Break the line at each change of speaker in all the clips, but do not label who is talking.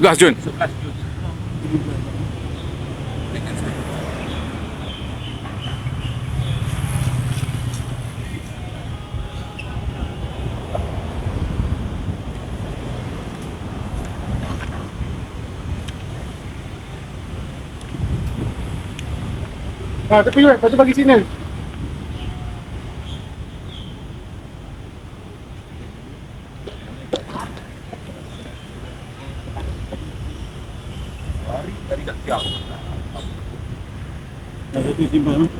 11 Jun.
Ah, tapi Wan, patut bagi signal. Ada tu simpan.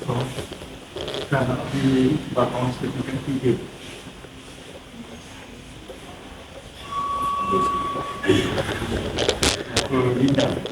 pakai dia Kalau di bakal sertifikat tiga. Oh, Linda.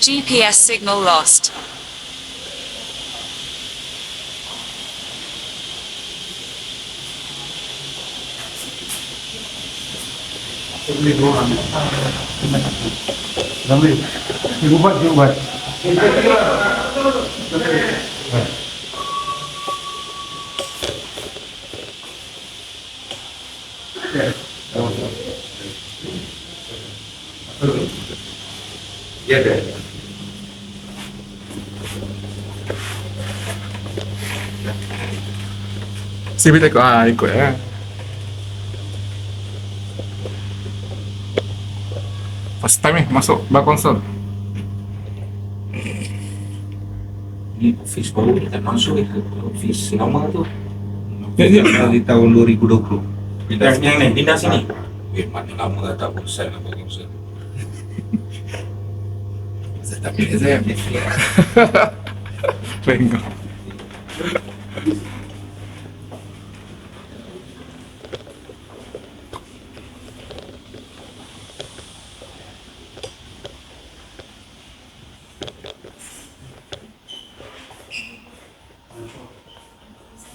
GPS signal lost.
Ramli. Ibu buat, ibu buat.
Ya ada.
CB tak ikut. Ah, ikut lah. First time eh masuk bar konsol.
Ini office baru kita masuk itu office lama tu.
Ya, ya.
Dari tahun 2020. Pindah
Yang, yang ni, pindah sini.
Eh, mana lama tak bosan apa bosan.
Saya tak pilih saya. Tengok.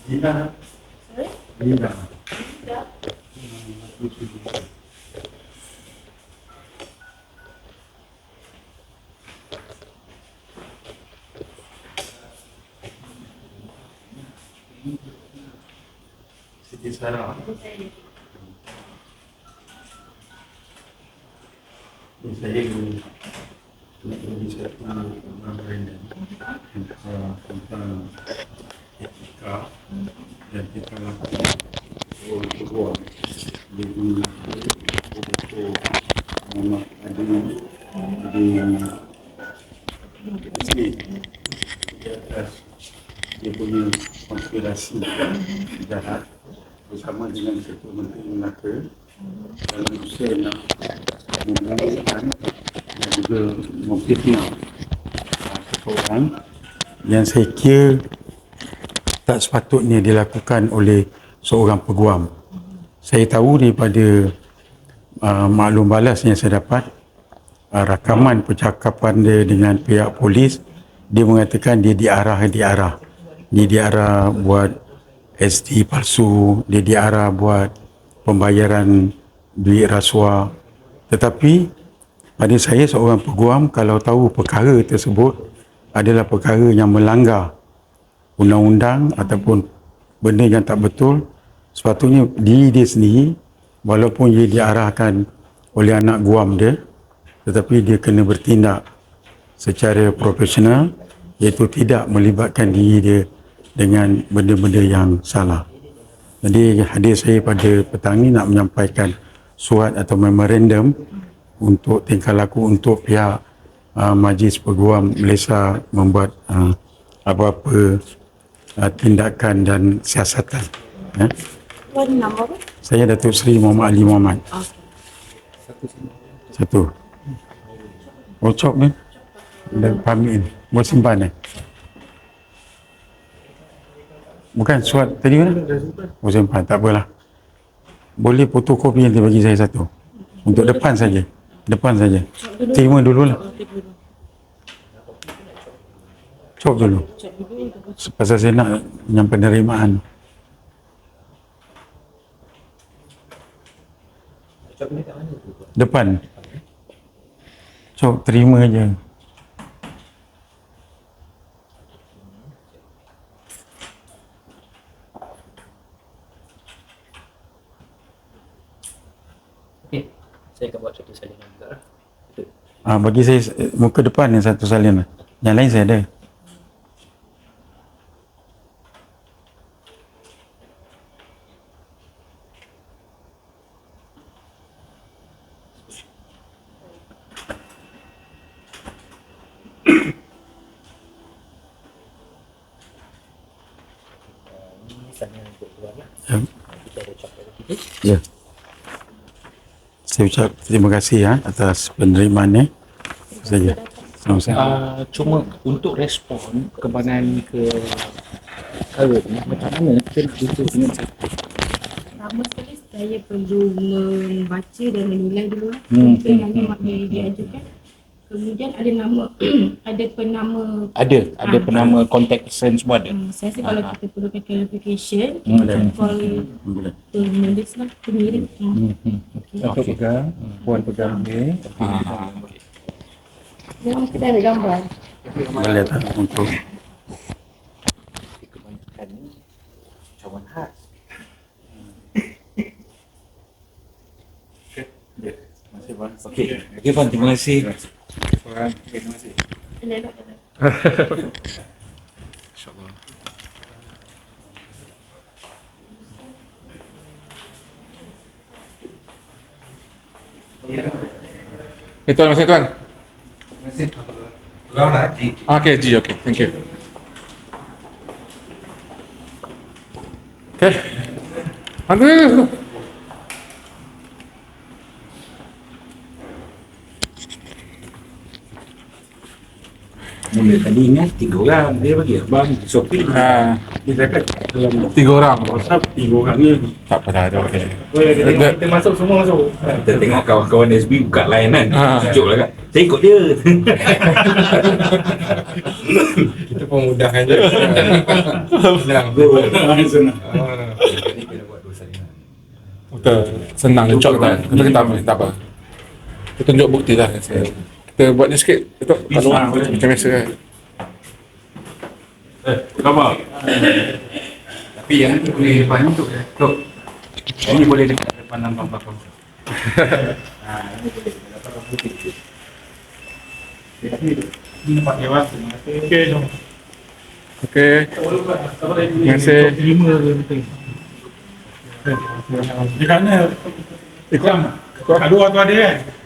Linda. Linda. Sarah. Ini saya nak bagi satu memorandum tentang tentang etika dan kita lakukan orang kedua di dunia untuk Muhammad Adi di sini di atas dia punya konspirasi jahat bersama dengan Ketua Menteri Melaka dalam usaha nak memulihkan dan juga seseorang yang saya kira tak sepatutnya dilakukan oleh seorang peguam. Saya tahu daripada uh, maklum balas yang saya dapat uh, rakaman percakapan dia dengan pihak polis dia mengatakan dia diarah diarah. Dia diarah buat SD palsu dia diarah buat pembayaran duit rasuah. Tetapi pada saya seorang peguam kalau tahu perkara tersebut adalah perkara yang melanggar undang-undang ataupun benda yang tak betul sepatutnya diri dia sendiri walaupun dia diarahkan oleh anak guam dia tetapi dia kena bertindak secara profesional iaitu tidak melibatkan diri dia dengan benda-benda yang salah. Jadi hadir saya pada petang ini nak menyampaikan surat atau memorandum untuk tingkah laku untuk pihak uh, Majlis Peguam Malaysia membuat uh, apa-apa uh, tindakan dan siasatan. Ya.
Tuan nama apa?
Saya Datuk Seri Muhammad Ali Muhammad. Satu. Bocok ni. Dan pamit ni. Buat simpan ni. Bukan surat tadi mana? Buat simpan. Tak apalah. Boleh fotokopi nanti bagi saya satu. Untuk depan saja. Depan saja. Terima dululah. Cop dulu. Pasal saya nak yang penerimaan. Depan. Cok terima je.
Okey, saya akan buat satu salinan juga lah.
Ah, bagi saya muka depan yang satu salin. Yang lain saya ada.
Lah.
Ya.
Kita ada cakap kita.
Ya. Saya ucap terima kasih ya atas penerimaannya. Saja.
Uh, cuma untuk respon kembanan ke perkara ni macam mana kita nak jumpa dengan siapa?
Pertama sekali saya perlu membaca dan menilai dulu
Hmm.
apa yang hmm. yang diajukan. Kemudian ada nama, ada penama
Ada, ada
Ah.
penama contact person semua ada.
Hmm, saya rasa kalau
Ah.
kita perlukan clarification,
Hmm.
kita call
Boleh.
penulis lah, pengirim. Hmm.
Hmm. hmm.
Datuk pegang, puan pegang ni.
Ah, okay.
Memang kita ada gambar.
Boleh tak untuk
Kebanyakan ni cawan khas. Okey, okey Puan, terima kasih.
Puan, okay, terima kasih.
Elok kata.
InsyaAllah. Eh, tuan, terima kasih tuan.
Terima kasih. Kau nak Haji.
Ah, Okay, G, okay. Thank you. Okay. Aduh.
Mula tadi ingat tiga orang dia bagi abang Sophie.
Ah,
Dia cakap dalam
tiga orang.
WhatsApp tiga orang ni.
Tak dah, ada okay.
Kita masuk semua masuk.
Kita tengok kawan-kawan SB buka line kan.
Ah.
Sejuk lah kan. Saya ikut dia.
Kita pun mudahkan je. Senang.
Senang.
Dua salinan.
Betul. Senang cok tak. Kita kita tak apa. Kita tunjuk bukti lah. Kita buat ni sikit. Kita kalau
Ah,
macam biasa kan.
Eh, khabar?
Tapi yang tu boleh depan untuk ya. Tok. Ini boleh dekat depan. Ha, boleh putih. Nampak dewasa. Okey, jom.
Okey. Terima kasih.
Lima ke betul.
Di mana? Luar tu ada kan?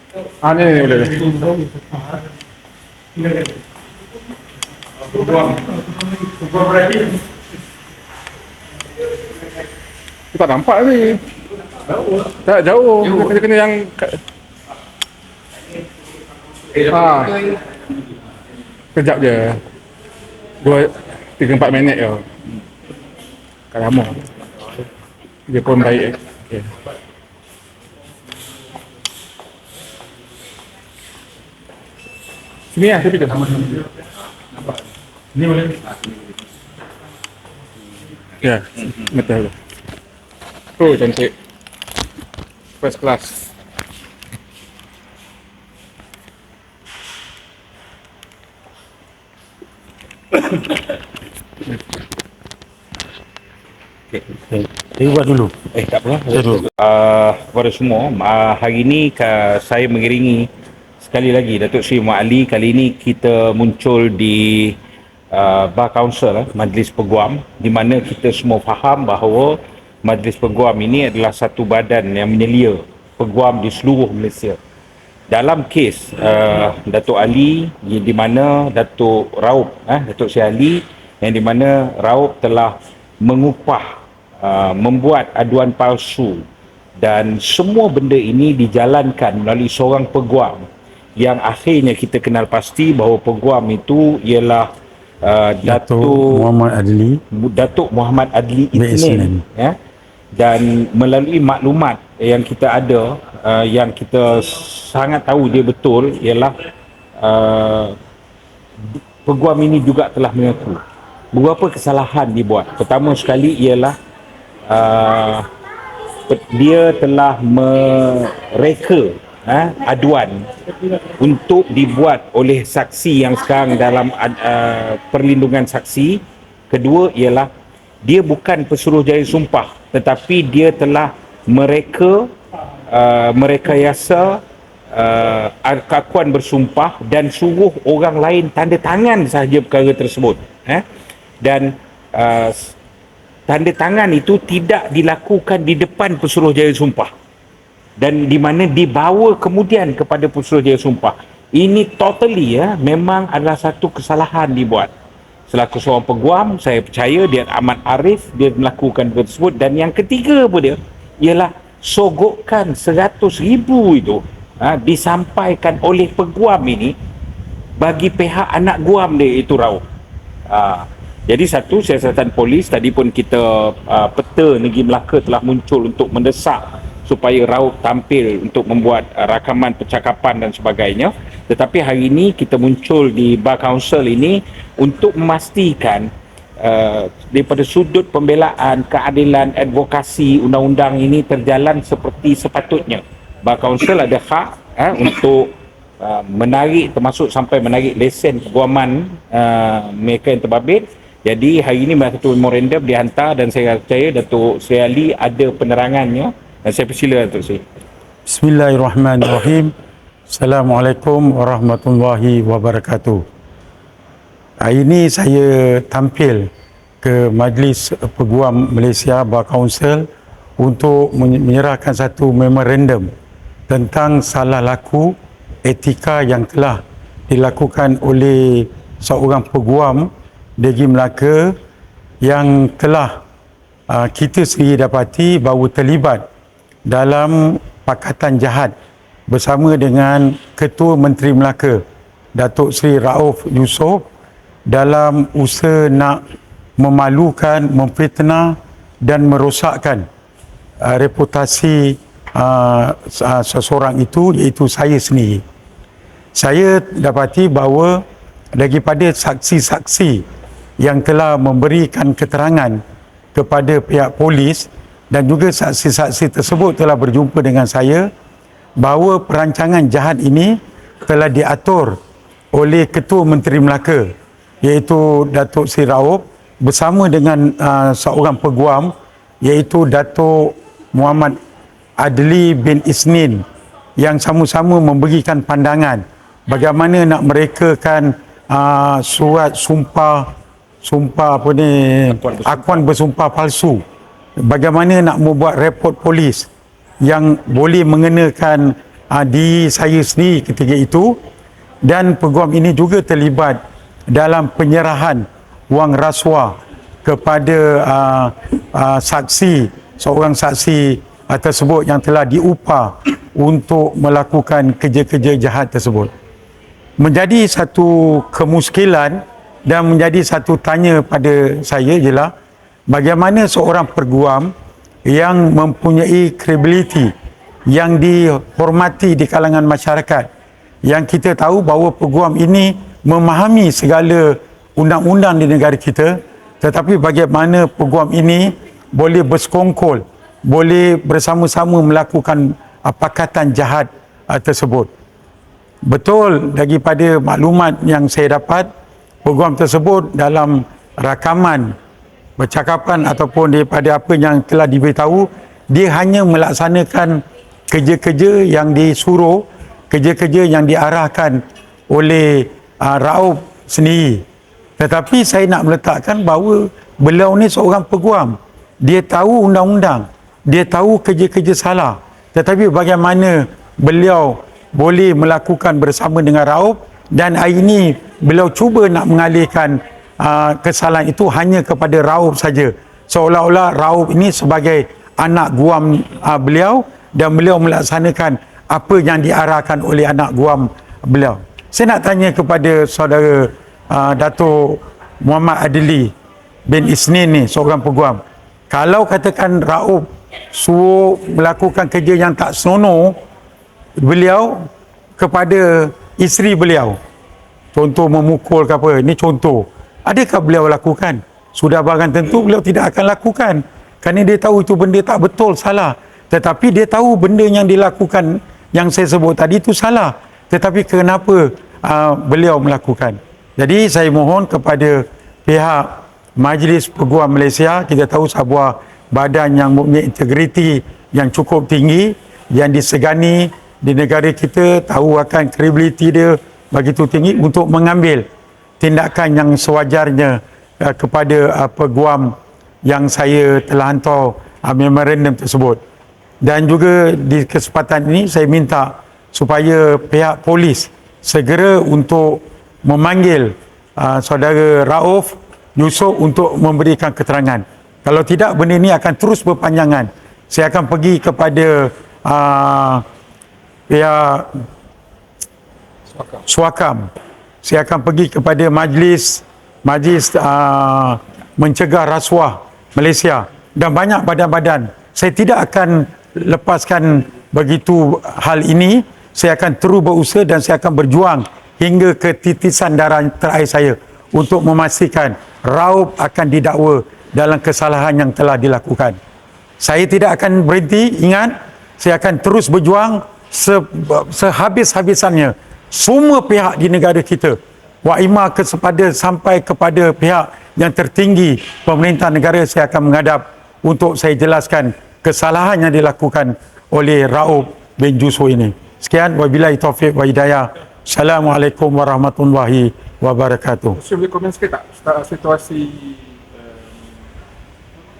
Boleh.
Buang. Buang berani.
Kita nampak ni. Tak jauh. Kena kena yang Ah. Kejap je. Dua tiga empat minit je. Tak lama. Dia pun baik. Okay. Sini lah, tepi tu.
Ni boleh.
Ya, betul. Oh, cantik. First class.
Saya buat dulu.
Eh tak apa.
Saya dulu.
Uh, kepada semua, uh, hari ini ka, saya mengiringi sekali lagi Datuk Seri Muhammad Ali. Kali ini kita muncul di uh, Bar Council, eh, Majlis Peguam di mana kita semua faham bahawa Majlis Peguam ini adalah satu badan yang menyelia peguam di seluruh Malaysia. Dalam kes uh, Datuk Ali di di mana Datuk Raup, eh, Datuk Seri Ali yang di mana Raup telah mengupah uh, membuat aduan palsu dan semua benda ini dijalankan melalui seorang peguam yang akhirnya kita kenal pasti bahawa peguam itu ialah uh,
Datuk
Datuk
Muhammad Adli.
Datuk Muhammad Adli
Isnin.
Ya dan melalui maklumat yang kita ada uh, yang kita sangat tahu dia betul ialah uh, peguam ini juga telah mengaku beberapa kesalahan dibuat pertama sekali ialah uh, dia telah mereka uh, aduan untuk dibuat oleh saksi yang sekarang dalam uh, perlindungan saksi. Kedua ialah dia bukan pesuruh jaya sumpah tetapi dia telah mereka uh, merekayasa uh, keakuan bersumpah dan suruh orang lain tanda tangan sahaja perkara tersebut eh? dan uh, tanda tangan itu tidak dilakukan di depan pesuruh jaya sumpah dan di mana dibawa kemudian kepada Putrajaya Sumpah. Ini totally ya memang adalah satu kesalahan dibuat. Selaku seorang peguam, saya percaya dia amat arif dia melakukan tersebut dan yang ketiga pun dia ialah sogokan 100 ribu itu ha, disampaikan oleh peguam ini bagi pihak anak guam dia itu Rauf. Ha, jadi satu siasatan polis tadi pun kita uh, peta Negeri Melaka telah muncul untuk mendesak supaya Rauf tampil untuk membuat uh, rakaman percakapan dan sebagainya. Tetapi hari ini kita muncul di Bar Council ini untuk memastikan uh, daripada sudut pembelaan, keadilan, advokasi undang-undang ini terjalan seperti sepatutnya. Bar Council ada hak uh, untuk uh, menarik termasuk sampai menarik lesen peguaman uh, mereka yang terbabit. Jadi hari ini satu memorandum dihantar dan saya percaya Datuk Seri Ali ada penerangannya saya persila Datuk Seri.
Bismillahirrahmanirrahim. Assalamualaikum warahmatullahi wabarakatuh. Hari ini saya tampil ke Majlis Peguam Malaysia Bar Council untuk men- menyerahkan satu memorandum tentang salah laku etika yang telah dilakukan oleh seorang peguam Degi Melaka yang telah uh, kita sendiri dapati bahawa terlibat dalam pakatan jahat bersama dengan Ketua Menteri Melaka Datuk Seri Rauf Yusof dalam usaha nak memalukan, memfitnah dan merosakkan uh, reputasi uh, uh, seseorang itu iaitu saya sendiri. Saya dapati bahawa daripada saksi-saksi yang telah memberikan keterangan kepada pihak polis dan juga saksi-saksi tersebut telah berjumpa dengan saya bahawa perancangan jahat ini telah diatur oleh Ketua Menteri Melaka iaitu Datuk Seri Rauf bersama dengan uh, seorang peguam iaitu Datuk Muhammad Adli bin Isnin yang sama-sama memberikan pandangan bagaimana nak merekakan uh, surat sumpah sumpah apa ni akuan bersumpah palsu bagaimana nak membuat report polis yang boleh mengenakan uh, diri saya sendiri ketika itu? Dan peguam ini juga terlibat dalam penyerahan wang rasuah kepada uh, uh, saksi seorang saksi uh, tersebut yang telah diupah untuk melakukan kerja-kerja jahat tersebut. Menjadi satu kemuskilan dan menjadi satu tanya pada saya ialah bagaimana seorang perguam yang mempunyai credibility yang dihormati di kalangan masyarakat yang kita tahu bahawa peguam ini memahami segala undang-undang di negara kita tetapi bagaimana peguam ini boleh bersekongkol boleh bersama-sama melakukan pakatan jahat uh, tersebut. Betul daripada maklumat yang saya dapat peguam tersebut dalam rakaman percakapan ataupun daripada apa yang telah diberitahu dia hanya melaksanakan kerja-kerja yang disuruh kerja-kerja yang diarahkan oleh uh, Raub sendiri. Tetapi saya nak meletakkan bahawa beliau ni seorang peguam. Dia tahu undang-undang. Dia tahu kerja-kerja salah. Tetapi bagaimana beliau boleh melakukan bersama dengan Raub dan hari ini beliau cuba nak mengalihkan uh, kesalahan itu hanya kepada Raub saja. Seolah-olah Raub ini sebagai anak guam uh, beliau dan beliau melaksanakan apa yang diarahkan oleh anak guam beliau. Saya nak tanya kepada saudara uh, Datuk Muhammad Adili bin Isnin ni seorang peguam. Kalau katakan Raub suruh melakukan kerja yang tak senonoh beliau kepada isteri beliau contoh memukul ke apa ini contoh adakah beliau lakukan? Sudah barang tentu beliau tidak akan lakukan. Kerana dia tahu itu benda tak betul salah. Tetapi dia tahu benda yang dilakukan yang saya sebut tadi itu salah. Tetapi kenapa uh, beliau melakukan? Jadi saya mohon kepada pihak Majlis Peguam Malaysia kita tahu sebuah badan yang mempunyai integriti yang cukup tinggi yang disegani di negara kita tahu akan kredibiliti dia begitu tinggi untuk mengambil tindakan yang sewajarnya uh, kepada uh, peguam yang saya telah hantar uh, memorandum tersebut. Dan juga di kesempatan ini saya minta supaya pihak polis segera untuk memanggil uh, saudara Rauf Yusof untuk memberikan keterangan. Kalau tidak benda ini akan terus berpanjangan. Saya akan pergi kepada uh, pihak Suakam. Saya akan pergi kepada majlis majlis uh, mencegah rasuah Malaysia dan banyak badan-badan. Saya tidak akan lepaskan begitu hal ini. Saya akan terus berusaha dan saya akan berjuang hingga ke titisan darah terakhir saya untuk memastikan Raub akan didakwa dalam kesalahan yang telah dilakukan. Saya tidak akan berhenti, ingat, saya akan terus berjuang se, sehabis-habisannya semua pihak di negara kita wa ima kepada sampai kepada pihak yang tertinggi pemerintah negara saya akan menghadap untuk saya jelaskan kesalahan yang dilakukan oleh Raub bin Juso ini. Sekian wabillahi taufik wa hidayah. Assalamualaikum warahmatullahi wabarakatuh.
Saya boleh komen sikit tak situasi uh,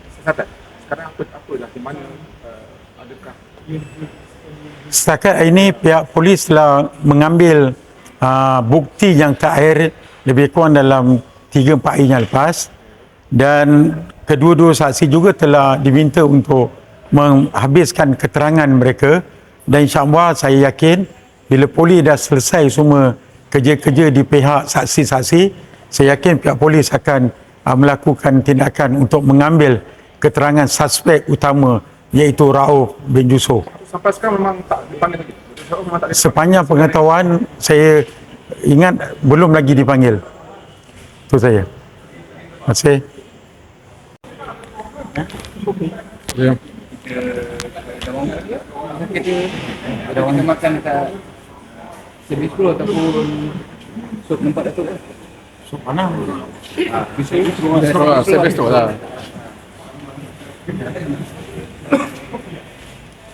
kesihatan sekarang apa apa lah di mana uh, adakah
Setakat ini pihak polis telah mengambil uh, bukti yang terakhir lebih kurang dalam 3-4 hari yang lepas. Dan kedua-dua saksi juga telah diminta untuk menghabiskan keterangan mereka. Dan insyaAllah saya yakin bila polis dah selesai semua kerja-kerja di pihak saksi-saksi saya yakin pihak polis akan uh, melakukan tindakan untuk mengambil keterangan suspek utama iaitu Rauf bin Yusof
sampai sekarang memang tak dipanggil lagi So, memang tak dipanggil.
sepanjang pengetahuan saya ingat belum lagi dipanggil itu saya terima kasih
Ya.
kita ada orang yang makan dekat servis 10 ataupun sup tempat Datuk kan?
Sarawak, saya best